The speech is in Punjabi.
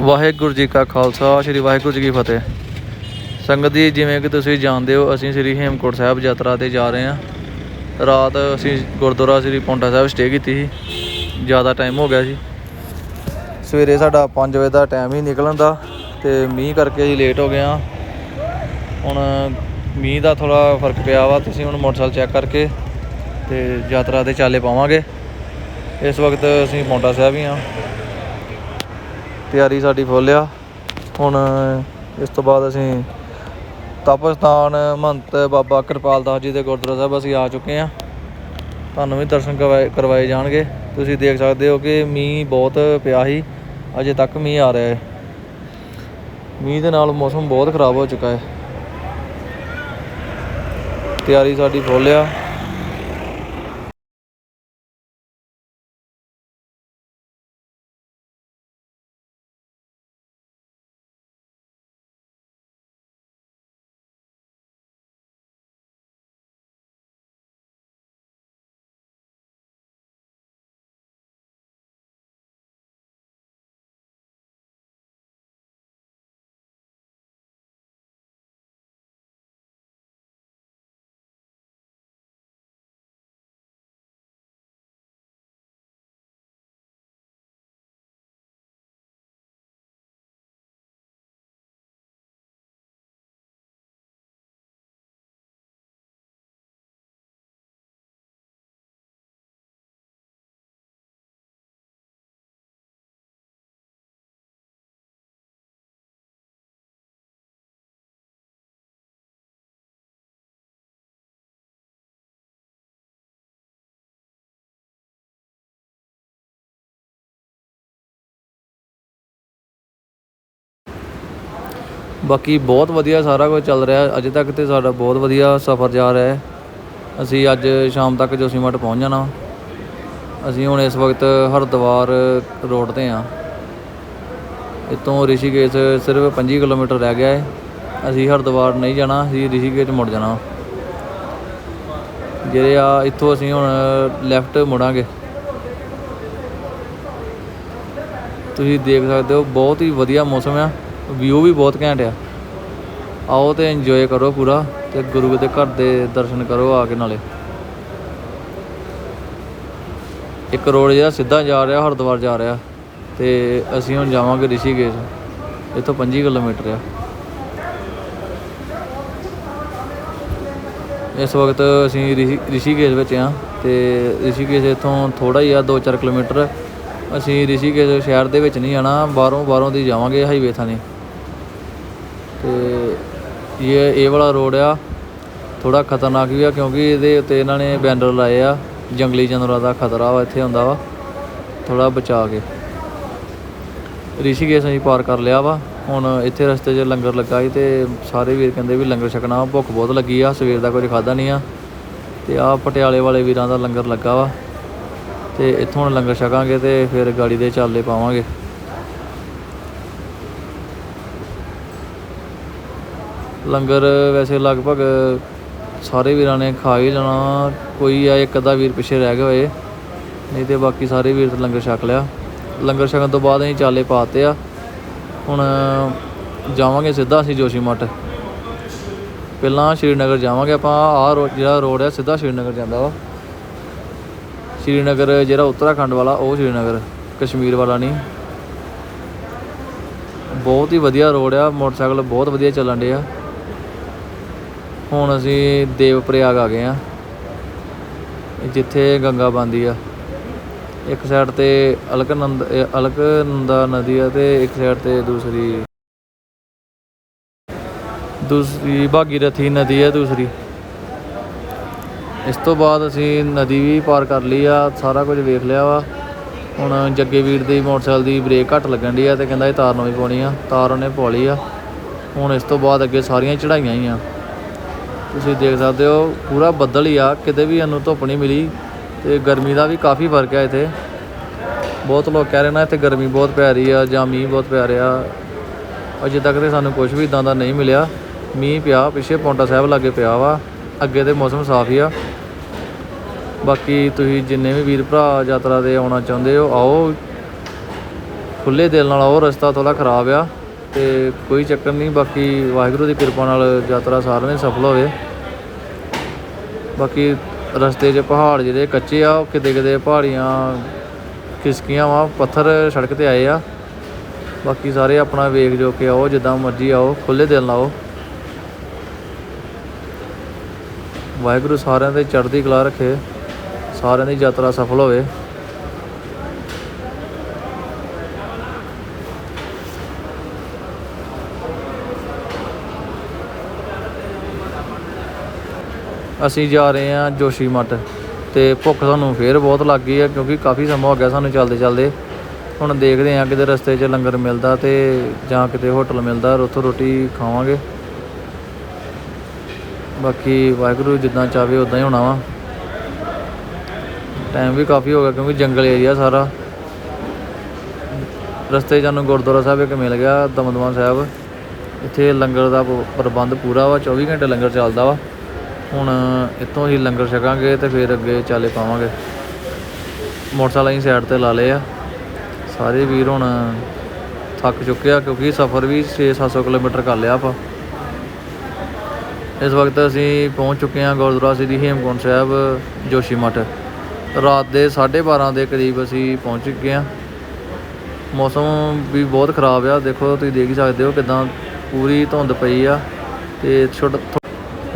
ਵਾਹਿਗੁਰੂ ਜੀ ਕਾ ਖਾਲਸਾ, ਸ੍ਰੀ ਵਾਹਿਗੁਰੂ ਜੀ ਕੀ ਫਤਿਹ। ਸੰਗਤ ਜੀ, ਜਿਵੇਂ ਕਿ ਤੁਸੀਂ ਜਾਣਦੇ ਹੋ, ਅਸੀਂ ਸ੍ਰੀ ਹੇਮਕੋਟ ਸਾਹਿਬ ਯਾਤਰਾ ਤੇ ਜਾ ਰਹੇ ਹਾਂ। ਰਾਤ ਅਸੀਂ ਗੁਰਦੁਆਰਾ ਸ੍ਰੀ ਪੌਂਟਾ ਸਾਹਿਬ ਸਟੇ ਕੀਤੀ ਸੀ। ਜ਼ਿਆਦਾ ਟਾਈਮ ਹੋ ਗਿਆ ਸੀ ਸਵੇਰੇ ਸਾਡਾ 5 ਵਜੇ ਦਾ ਟਾਈਮ ਹੀ ਨਿਕਲਣ ਦਾ ਤੇ ਮੀਂਹ ਕਰਕੇ ਅਸੀਂ ਲੇਟ ਹੋ ਗਏ ਹਾਂ। ਹੁਣ ਮੀਂਹ ਦਾ ਥੋੜਾ ਫ਼ਰਕ ਪਿਆ ਵਾ, ਤੁਸੀਂ ਹੁਣ ਮੋਟਰਸਾਈਕਲ ਚੈੱਕ ਕਰਕੇ ਤੇ ਯਾਤਰਾ ਤੇ ਚਾਲੇ ਪਾਵਾਂਗੇ। ਇਸ ਵਕਤ ਅਸੀਂ ਪੌਂਟਾ ਸਾਹਿਬ ਹੀ ਹਾਂ। ਤਿਆਰੀ ਸਾਡੀ ਫੁੱਲ ਆ। ਹੁਣ ਇਸ ਤੋਂ ਬਾਅਦ ਅਸੀਂ ਤਪਸਥਾਨ ਮਹੰਤ ਬਾਬਾ ਕਿਰਪਾਲ ਦਾਸ ਜੀ ਦੇ ਗੁਰਦੁਆਰਾ ਸਾਹਿਬ ਅਸੀਂ ਆ ਚੁੱਕੇ ਹਾਂ। ਤੁਹਾਨੂੰ ਵੀ ਦਰਸ਼ਨ ਕਰਵਾਏ ਕਰਵਾਏ ਜਾਣਗੇ। ਤੁਸੀਂ ਦੇਖ ਸਕਦੇ ਹੋ ਕਿ ਮੀਂਹ ਬਹੁਤ ਪਿਆ ਸੀ। ਅਜੇ ਤੱਕ ਮੀਂਹ ਆ ਰਿਹਾ ਹੈ। ਮੀਂਹ ਦੇ ਨਾਲ ਮੌਸਮ ਬਹੁਤ ਖਰਾਬ ਹੋ ਚੁੱਕਾ ਹੈ। ਤਿਆਰੀ ਸਾਡੀ ਫੁੱਲ ਆ। ਬਾਕੀ ਬਹੁਤ ਵਧੀਆ ਸਾਰਾ ਕੁਝ ਚੱਲ ਰਿਹਾ। ਅਜੇ ਤੱਕ ਤੇ ਸਾਡਾ ਬਹੁਤ ਵਧੀਆ ਸਫ਼ਰ ਜਾ ਰਿਹਾ ਹੈ। ਅਸੀਂ ਅੱਜ ਸ਼ਾਮ ਤੱਕ ਜੋਸ਼ੀਮਠ ਪਹੁੰਚ ਜਾਣਾ। ਅਸੀਂ ਹੁਣ ਇਸ ਵਕਤ ਹਰਿਦੁਆਰ ਰੋਡ ਤੇ ਆ ਇੱਥੋਂ ਰਿਸ਼ੀਕੇਸ਼ ਸਿਰਫ 25 ਕਿਲੋਮੀਟਰ ਰਹਿ ਗਿਆ ਹੈ। ਅਸੀਂ ਹਰਿਦੁਆਰ ਨਹੀਂ ਜਾਣਾ, ਅਸੀਂ ਰਿਸ਼ੀਕੇਸ਼ ਮੁੜ ਜਾਣਾ। ਜਿਹੜੇ ਆ, ਇੱਥੋਂ ਅਸੀਂ ਹੁਣ ਲੈਫਟ ਮੁੜਾਂਗੇ। ਤੁਸੀਂ ਦੇਖ ਸਕਦੇ ਹੋ, ਬਹੁਤ ਹੀ ਵਧੀਆ ਮੌਸਮ ਆ। ਵਿਊ ਵੀ ਬਹੁਤ ਘੈਂਟ ਆ। ਆਓ ਤੇ ਇੰਜੋਏ ਕਰੋ ਪੂਰਾ ਤੇ ਗੁਰੂ ਦੇ ਘਰ ਦੇ ਦਰਸ਼ਨ ਕਰੋ ਆ ਕੇ ਨਾਲੇ। ਇੱਕ ਰੋਡ ਜਿਹੜਾ ਸਿੱਧਾ ਜਾ ਰਿਹਾ, ਹਰਿਦੁਆਰ ਜਾ ਰਿਹਾ ਤੇ ਅਸੀਂ ਹੁਣ ਜਾਵਾਂਗੇ ਰਿਸ਼ੀਕੇਸ਼। ਇੱਥੋਂ 25 ਕਿਲੋਮੀਟਰ ਆ। ਇਸ ਵਕਤ ਅਸੀਂ ਰਿਸ਼ੀ- ਰਿਸ਼ੀਕੇਸ਼ ਵਿੱਚ ਆ ਤੇ ਰਿਸ਼ੀਕੇਸ਼ ਇੱਥੋਂ ਥੋੜਾ ਹੀ ਆ 2-4 ਕਿਲੋਮੀਟਰ। ਅਸੀਂ ਰਿਸ਼ੀਕੇਸ਼ ਸ਼ਹਿਰ ਦੇ ਵਿੱਚ ਨਹੀਂ ਜਾਣਾ, ਬਾਹਰੋਂ ਬਾਹਰੋਂ ਦੀ ਜਾਵਾਂਗੇ ਹਾਈਵੇ ਥਾਣੀ। ਤੇ ਇਹ ਇਹ ਵਾਲਾ ਰੋਡ ਆ ਥੋੜਾ ਖਤਰਨਾਕ ਵੀ ਆ ਕਿਉਂਕਿ ਇਹਦੇ ਉੱਤੇ ਇਹਨਾਂ ਨੇ ਬੈਨਰ ਲਾਏ ਆ, ਜੰਗਲੀ ਜਾਨਵਰਾਂ ਦਾ ਖਤਰਾ ਵਾ, ਇੱਥੇ ਹੁੰਦਾ ਵਾ ਥੋੜਾ ਬਚਾ ਕੇ। ਰਿਸ਼ੀਕੇਸ਼ ਅਸੀਂ ਪਾਰ ਕਰ ਲਿਆ ਵਾ, ਹੁਣ ਇੱਥੇ ਰਸਤੇ 'ਚ ਲੰਗਰ ਲੱਗਾ ਸੀ ਤੇ ਸਾਰੇ ਵੀਰ ਕਹਿੰਦੇ ਵੀ ਲੰਗਰ ਛਕਣਾ ਭੁੱਖ ਬਹੁਤ ਲੱਗੀ ਆ, ਸਵੇਰ ਦਾ ਕੁਝ ਖਾਦਾ ਨਹੀਂ ਆ। ਤੇ ਆ ਪਟਿਆਲੇ ਵਾਲੇ ਵੀਰਾਂ ਦਾ ਲੰਗਰ ਲੱਗਾ ਵਾ, ਤੇ ਇੱਥੋਂ ਹੁਣ ਲੰਗਰ ਛਕਾਂਗੇ ਤੇ ਫਿਰ ਗਾੜੀ ਦੇ ਚਾਲੇ ਪਾਵਾਂਗੇ। ਲੰਗਰ ਵੈਸੇ ਲਗਭਗ ਸਾਰੇ ਵੀਰਾਂ ਨੇ ਖਾ ਹੀ ਲੈਣਾ। ਕੋਈ ਆ ਇੱਕ ਅੱਧਾ ਵੀਰ ਪਿੱਛੇ ਰਹਿ ਗਏ ਹੋਏ। ਨਹੀਂ ਤੇ ਬਾਕੀ ਸਾਰੇ ਵੀਰ ਲੰਗਰ ਛਕ ਲਿਆ। ਲੰਗਰ ਛਕਣ ਤੋਂ ਬਾਅਦ ਅਸੀਂ ਚਾਲੇ ਪਾਤੇ ਆ। ਹੁਣ ਜਾਵਾਂਗੇ ਸਿੱਧਾ ਅਸੀਂ ਜੋਸ਼ੀ ਮੱਠ। ਪਹਿਲਾਂ ਸ਼੍ਰੀਨਗਰ ਜਾਵਾਂਗੇ ਆਪਾਂ। ਆਹ ਜਿਹੜਾ ਰੋਡ ਆ, ਸਿੱਧਾ ਸ਼੍ਰੀਨਗਰ ਜਾਂਦਾ ਵਾ। ਸ਼੍ਰੀਨਗਰ ਜਿਹੜਾ ਉੱਤਰਾਖੰਡ ਵਾਲਾ, ਉਹ ਸ਼੍ਰੀਨਗਰ, ਕਸ਼ਮੀਰ ਵਾਲਾ ਨਹੀਂ। ਬਹੁਤ ਹੀ ਵਧੀਆ ਰੋਡ ਆ। ਮੋਟਰਸਾਈਕਲ ਬਹੁਤ ਵਧੀਆ ਚੱਲਣ ਡੇ ਆ। ਹੁਣ ਅਸੀਂ ਦੇਵ ਪ੍ਰਯਾਗ ਆ ਗਏ ਆ ਜਿੱਥੇ ਗੰਗਾ ਬੰਦੀ ਆ। ਇੱਕ ਸਾਈਡ ਤੇ ਅਲਕਨੰਦ ਇਹ ਅਲਕਨੰਦਾ ਨਦੀ ਆ ਤੇ ਇੱਕ ਸਾਈਡ ਤੇ ਦੂਸਰੀ ਦੂਸਰੀ ਭਾਗੀਰਥੀ ਨਦੀ ਆ ਦੂਸਰੀ। ਇਸ ਤੋਂ ਬਾਅਦ ਅਸੀਂ ਨਦੀ ਵੀ ਪਾਰ ਕਰ ਲਈ ਆ, ਸਾਰਾ ਕੁਝ ਵੇਖ ਲਿਆ ਵਾ। ਹੁਣ ਜੱਗੇ ਵੀਰ ਦੀ ਮੋਟਰਸਾਈਕਲ ਦੀ ਬ੍ਰੇਕ ਘੱਟ ਲੱਗਣ ਦੀ ਆ ਤੇ ਕਹਿੰਦਾ ਇਹ ਤਾਰ ਨਵੀਂ ਪਾਉਣੀ ਆ, ਤਾਰ ਉਹਨੇ ਪਾ ਲਈ ਆ। ਹੁਣ ਇਸ ਤੋਂ ਬਾਅਦ ਅੱਗੇ ਸਾਰੀਆਂ ਚੜਾਈਆਂ ਹੀ ਆ। ਤੁਸੀਂ ਦੇਖ ਸਕਦੇ ਹੋ, ਪੂਰਾ ਬੱਦਲ ਹੀ ਆ, ਕਿਤੇ ਵੀ ਸਾਨੂੰ ਧੁੱਪ ਨਹੀਂ ਮਿਲੀ ਤੇ ਗਰਮੀ ਦਾ ਵੀ ਕਾਫੀ ਫ਼ਰਕ ਹੈ ਇੱਥੇ। ਬਹੁਤ ਲੋਕ ਕਹਿ ਰਹੇ ਨਾ ਇੱਥੇ ਗਰਮੀ ਬਹੁਤ ਪੈ ਰਹੀ ਆ ਜਾਂ ਮੀਂਹ ਬਹੁਤ ਪੈ ਰਿਹਾ। ਅਜੇ ਤੱਕ ਤੇ ਸਾਨੂੰ ਕੁਝ ਵੀ ਇਦਾਂ ਦਾ ਨਹੀਂ ਮਿਲਿਆ। ਮੀਂਹ ਪਿਆ, ਪਿੱਛੇ ਪੌਂਟਾ ਸਾਹਿਬ ਲਾਗੇ ਪਿਆ ਵਾ, ਅੱਗੇ ਤੇ ਮੌਸਮ ਸਾਫ਼ ਹੀ ਆ। ਬਾਕੀ ਤੁਸੀਂ ਜਿੰਨੇ ਵੀ ਵੀਰ ਭਰਾ ਯਾਤਰਾ ਤੇ ਆਉਣਾ ਚਾਹੁੰਦੇ ਹੋ, ਆਓ। ਖੁੱਲੇ ਦਿਲ ਨਾਲ ਆਓ, ਰਸਤਾ ਥੋੜਾ ਖਰਾਬ ਆ। ਤੇ ਕੋਈ ਚੱਕਰ ਨਹੀਂ, ਬਾਕੀ ਵਾਹਿਗੁਰੂ ਦੀ ਕਿਰਪਾ ਨਾਲ ਯਾਤਰਾ ਸਾਰਿਆਂ ਦੀ ਸਫਲ ਹੋਵੇ। ਬਾਕੀ ਰਸਤੇ 'ਚ ਪਹਾੜ ਜਿਹੜੇ ਕੱਚੇ ਆ, ਉਹ ਕਿਤੇ ਕਿਤੇ ਪਹਾੜੀਆਂ ਖਿਸਕੀਆਂ ਵਾ, ਪੱਥਰ ਸੜਕ ਤੇ ਆਏ ਆ। ਬਾਕੀ ਸਾਰੇ ਆਪਣਾ ਵੇਖ ਜੋ ਕੇ ਆਓ, ਜਿੱਦਾਂ ਮਰਜ਼ੀ ਆਓ ਖੁੱਲੇ ਦਿਲ ਨਾਲ ਆਓ। ਵਾਹਿਗੁਰੂ ਸਾਰਿਆਂ ਦੇ ਚੜ੍ਹਦੀ ਕਲਾ ਰੱਖੇ, ਸਾਰਿਆਂ ਦੀ ਯਾਤਰਾ ਸਫਲ ਹੋਵੇ। ਅਸੀਂ ਜਾ ਰਹੇ ਹਾਂ ਜੋਸ਼ੀ ਮੱਠ ਤੇ ਭੁੱਖ ਸਾਨੂੰ ਫੇਰ ਬਹੁਤ ਲੱਗ ਗਈ ਆ ਕਿਉਂਕਿ ਕਾਫੀ ਸਮਾਂ ਹੋ ਗਿਆ ਸਾਨੂੰ ਚੱਲਦੇ ਚੱਲਦੇ। ਹੁਣ ਦੇਖਦੇ ਹਾਂ ਕਿਤੇ ਰਸਤੇ 'ਚ ਲੰਗਰ ਮਿਲਦਾ ਤੇ ਜਾਂ ਕਿਤੇ ਹੋਟਲ ਮਿਲਦਾ ਉੱਥੋਂ ਰੋਟੀ ਖਾਵਾਂਗੇ। ਬਾਕੀ ਵਾਹਿਗੁਰੂ ਜਿੱਦਾਂ ਚਾਵੇ ਉਦਾਂ ਹੀ ਹੋਣਾ ਵਾ। ਟਾਈਮ ਵੀ ਕਾਫੀ ਹੋ ਗਿਆ ਕਿਉਂਕਿ ਜੰਗਲ ਏਰੀਆ ਸਾਰਾ। ਰਸਤੇ 'ਚ ਸਾਨੂੰ ਗੁਰਦੁਆਰਾ ਸਾਹਿਬ ਇੱਕ ਮਿਲ ਗਿਆ ਦਮਦਮਾ ਸਾਹਿਬ। ਇੱਥੇ ਲੰਗਰ ਦਾ ਪ੍ਰਬੰਧ ਪੂਰਾ ਵਾ 24 ਘੰਟੇ ਲੰਗਰ ਚੱਲਦਾ ਵਾ। ਹੁਣ ਇੱਥੋਂ ਹੀ ਲੰਗਰ ਛਕਾਂਗੇ ਤੇ ਫਿਰ ਅੱਗੇ ਚਾਲੇ ਪਾਵਾਂਗੇ। ਮੋਟਰਸਾਈਕਲ ਅਸੀਂ ਸਾਈਡ ਤੇ ਲਾ ਲਏ ਆ। ਸਾਰੇ ਵੀਰ ਹੁਣ ਥੱਕ ਚੁੱਕੇ ਆ ਕਿਉਂਕਿ ਸਫ਼ਰ ਵੀ 6-700 ਕਿਲੋਮੀਟਰ ਕਰ ਲਿਆ ਆਪਾਂ। ਇਸ ਵਕਤ ਅਸੀਂ ਪਹੁੰਚ ਚੁੱਕੇ ਹਾਂ ਗੁਰਦੁਆਰਾ ਸ੍ਰੀ ਹੇਮਕੁੰਟ ਸਾਹਿਬ, ਜੋਸ਼ੀ ਮੱਠ। ਰਾਤ ਦੇ 12:30 ਦੇ ਕਰੀਬ ਅਸੀਂ ਪਹੁੰਚ ਚੁੱਕੇ ਹਾਂ। ਮੌਸਮ ਵੀ ਬਹੁਤ ਖਰਾਬ ਆ। ਦੇਖੋ ਤੁਸੀਂ ਦੇਖ ਹੀ ਸਕਦੇ ਹੋ ਕਿਦਾਂ ਪੂਰੀ ਧੁੰਦ ਪਈ ਆ ਤੇ ਛੋਟਾ